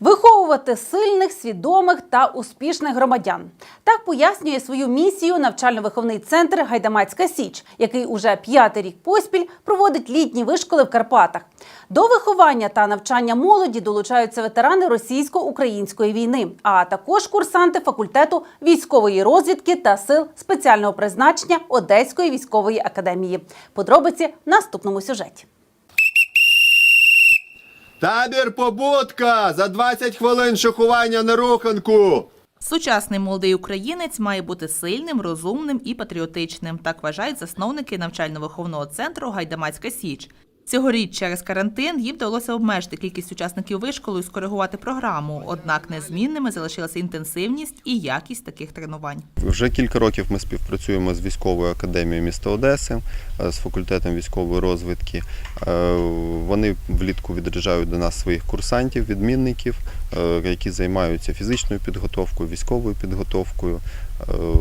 Виховувати сильних, свідомих та успішних громадян. Так пояснює свою місію навчально-виховний центр Гайдамацька Січ, який уже п'ятий рік поспіль проводить літні вишколи в Карпатах. До виховання та навчання молоді долучаються ветерани російсько-української війни, а також курсанти факультету військової розвідки та сил спеціального призначення Одеської військової академії. Подробиці в наступному сюжеті. Табір побудка! За 20 хвилин шокування на руханку! Сучасний молодий українець має бути сильним, розумним і патріотичним. Так вважають засновники навчально-виховного центру Гайдамацька Січ. Цьогоріч через карантин їм вдалося обмежити кількість учасників вишколу і скоригувати програму. Однак незмінними залишилася інтенсивність і якість таких тренувань. Вже кілька років ми співпрацюємо з військовою академією міста Одеси, е, з факультетом військової розвідки. Е, Вони влітку відряджають до нас своїх курсантів, відмінників, е, які займаються фізичною підготовкою, військовою підготовкою,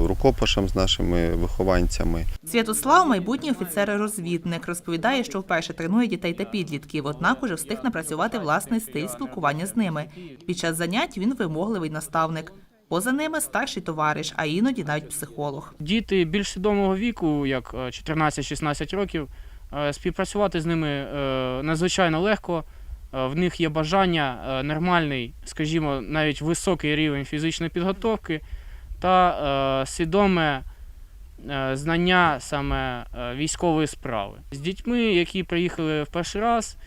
рукопашем з нашими вихованцями. Святослав, майбутній офіцер-розвідник, розповідає, що вперше тренує дітей та підлітків, однак уже встиг напрацювати власний стиль спілкування з ними. Під час занять він вимогливий наставник. Поза ними старший товариш, а іноді навіть психолог. Діти більш свідомого віку, як е, 14-16 років, е, співпрацювати з ними е, надзвичайно легко. В них є бажання, нормальний, скажімо, навіть високий рівень фізичної підготовки та свідоме знання саме е, військової справи. З дітьми, які приїхали в перший раз,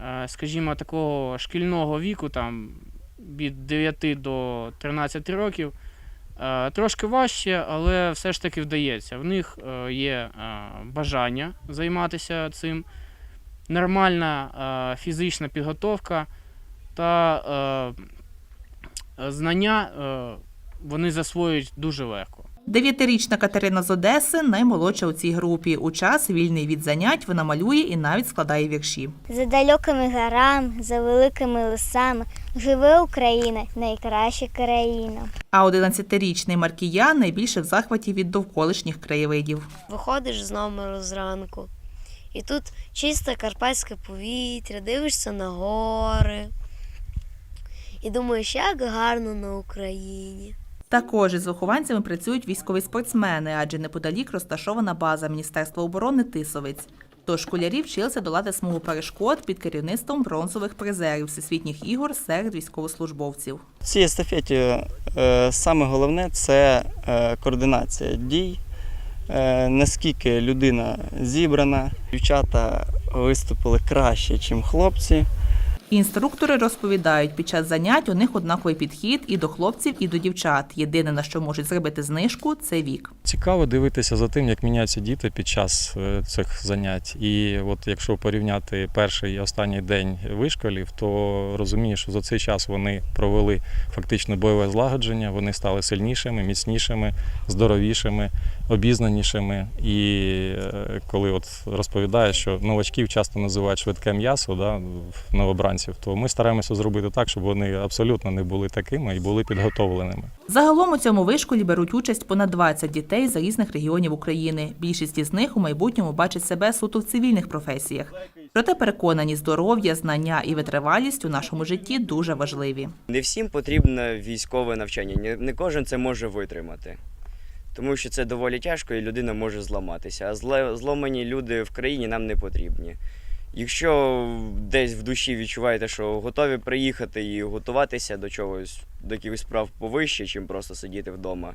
е, скажімо, такого шкільного віку, там від 9 до 13 років, Е, Трошки важче, але все ж таки вдається. В них е, є е, бажання займатися цим, нормальна е, фізична підготовка та е, знання е, вони засвоюють дуже легко. Дев'ятирічна Катерина з Одеси наймолодша у цій групі. У час вільний від занять вона малює і навіть складає вірші. За далекими горами, за великими лисами живе Україна, найкраща країна. А 11-річний Маркіян найбільше в захваті від довколишніх краєвидів. Виходиш з номеру зранку, і тут чисте карпатське повітря, дивишся на гори. І думаєш, як гарно на Україні. Також із вихованцями працюють військові спортсмени, адже неподалік розташована база Міністерства оборони Тисовець. Тож школярі вчилися долати смугу перешкод під керівництвом бронзових призерів всесвітніх ігор серед військовослужбовців. В цій естафеті е, саме головне це е, координація дій, е, наскільки людина зібрана. Дівчата виступили краще, ніж хлопці. Інструктори розповідають, під час занять у них однаковий підхід і до хлопців, і до дівчат. Єдине на що можуть зробити знижку це вік. Цікаво дивитися за тим, як міняються діти під час е, цих занять. І от якщо порівняти перший і останній день вишколів, то розумієш, що за цей час вони провели фактично бойове злагодження, вони стали сильнішими, міцнішими, здоровішими, обізнанішими. І е, коли от розповідаєш, що новачків часто називають швидке м'ясо да, в новобранців, то ми стараємося зробити так, щоб вони абсолютно не були такими і були підготовленими. Загалом у цьому вишколі беруть участь понад 20 дітей з різних регіонів України. Більшість із них у майбутньому бачить себе суто в цивільних професіях. Проте переконані, здоров'я, знання і витривалість у нашому житті дуже важливі. Не всім потрібне військове навчання, не, не кожен це може витримати. Тому що це доволі тяжко і людина може зламатися. А зле, зломані люди в країні нам не потрібні. Якщо десь в душі відчуваєте, що готові приїхати і готуватися до чогось, до якихось справ повище, чим просто сидіти вдома,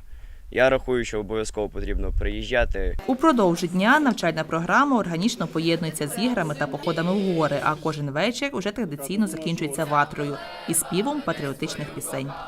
я рахую, що обов'язково потрібно приїжджати. Упродовж дня навчальна програма органічно поєднується з іграми та походами в гори, а кожен вечір уже традиційно закінчується ватрою і співом патріотичних пісень.